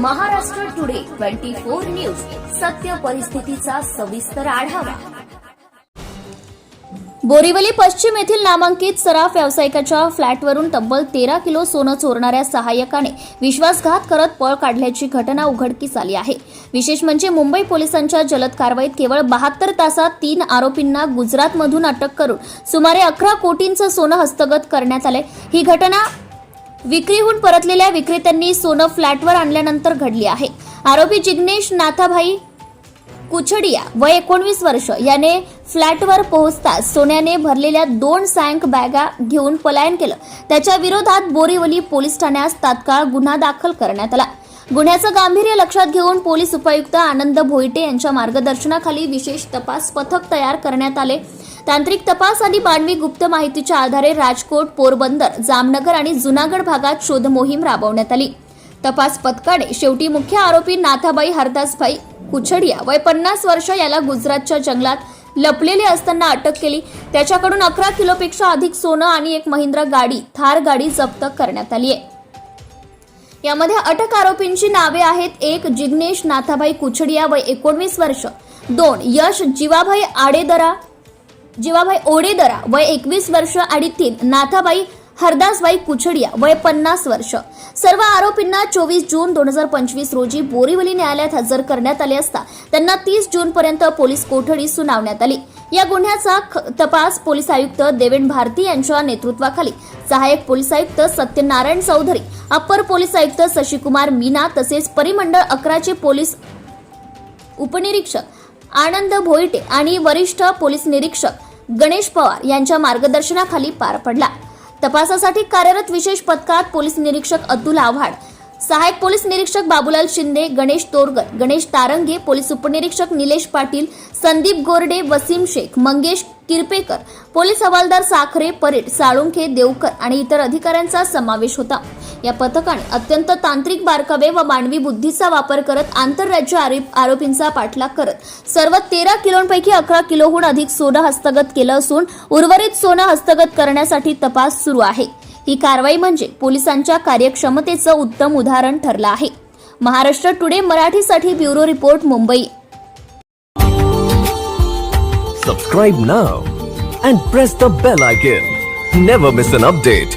Maharashtra today twenty four news. सत्य परिस्थितीचा सविस्तर आढावा. बोरिवली पश्चिम येथील नामांकित सराफ व्यावसायिकाच्या फ्लॅटवरून तब्बल तेरा किलो सोनं चोरणाऱ्या सहाय्यकाने विश्वासघात करत पळ काढल्याची घटना उघडकीस आली आहे. विशेष म्हणजे मुंबई पोलिसांच्या जलद कारवाईत केवळ बहात्तर तासात तीन आरोपींना गुजरातमधून अटक करून सुमारे अकरा कोटींचं सोनं हस्तगत करण्यात आलंय. ही घटना विक्रीहून परतलेल्या विक्रेत्यांनी सोनं फ्लॅटवर आणल्यानंतर घडली आहे. आरोपी जिग्नेश नाथाभाई कुछडिया वय एकोणवीस वर्ष. याने फ्लॅटवर पोहोचताच सोन्याने भरलेल्या दोन सँक बॅगा घेऊन पलायन केलं. त्याच्या विरोधात बोरिवली पोलीस ठाण्यास तात्काळ गुन्हा दाखल करण्यात आला. गुन्ह्याचं गांभीर्य लक्षात घेऊन पोलीस उपायुक्त आनंद भोईटे यांच्या मार्गदर्शनाखाली विशेष तपास पथक तयार करण्यात आले. तांत्रिक तपास आणि मानवी गुप्त माहितीच्या आधारे राजकोट पोरबंदर जामनगर आणि जुनागड भागात शोध मोहीम राबवण्यात आली. तपास पथकाने शेवटी मुख्य आरोपी नाथाबाई हरदासभाई कुछडिया वय पन्नास वर्ष याला गुजरातच्या जंगलात लपलेले असताना अटक केली. त्याच्याकडून अकरा किलोपेक्षा अधिक सोनं आणि एक महिंद्रा गाडी थार गाडी जप्त करण्यात आली आहे यामध्ये अटक आरोपींची नावे आहेत एक जिग्नेश नाथाभाई कुछडिया वय एकोणवीस वर्ष दोन यश जीवाभाई आडेदरा जीवाबाई ओडेदरा वय एकवीस वर्ष आणि तीन नाथाबाई हरदासबाई कुछडिया वय पन्नास वर्ष. सर्व आरोपींना चोवीस जून दोन हजार पंचवीस रोजी बोरिवली न्यायालयात हजर करण्यात आले असता त्यांना तीस जून पर्यंत पोलीस कोठडी सुनावण्यात आली. या गुन्ह्याचा ख- तपास पोलीस आयुक्त देवेंद्र भारती यांच्या नेतृत्वाखाली. सहाय्यक पोलीस आयुक्त सत्यनारायण चौधरी अप्पर पोलीस आयुक्त शशिकुमार मीना तसेच परिमंडळ अकराचे पोलीस उपनिरीक्षक आनंद भोईटे आणि वरिष्ठ पोलीस निरीक्षक गणेश पवार यांच्या मार्गदर्शनाखाली पार पडला. तपासासाठी कार्यरत विशेष पथकात पोलीस निरीक्षक अतुल आव्हाड सहायक पोलीस निरीक्षक बाबूलाल शिंदे गणेश तोरगर गणेश तारंगे पोलीस उपनिरीक्षक निलेश पाटील संदीप गोरडे वसीम शेख मंगेश किरपेकर पोलीस हवालदार साखरे परेड साळुंखे देवकर आणि इतर अधिकाऱ्यांचा समावेश होता. या पथकाने अत्यंत तांत्रिक बारकावे व मानवी बुद्धीचा वापर करत आंतरराज्य आरोप- आरोपींचा पाठलाग करत सर्व तेरा किलोंपैकी अकरा किलोहून अधिक सोनं हस्तगत केलं असून उर्वरित सोनं हस्तगत करण्यासाठी तपास सुरू आहे. ही कारवाई म्हणजे पोलिसांच्या कार्यक्षमतेचं उत्तम उदाहरण ठरलं आहे. महाराष्ट्र टुडे मराठीसाठी bureau report Mumbai. Subscribe now and press the bell icon never miss an update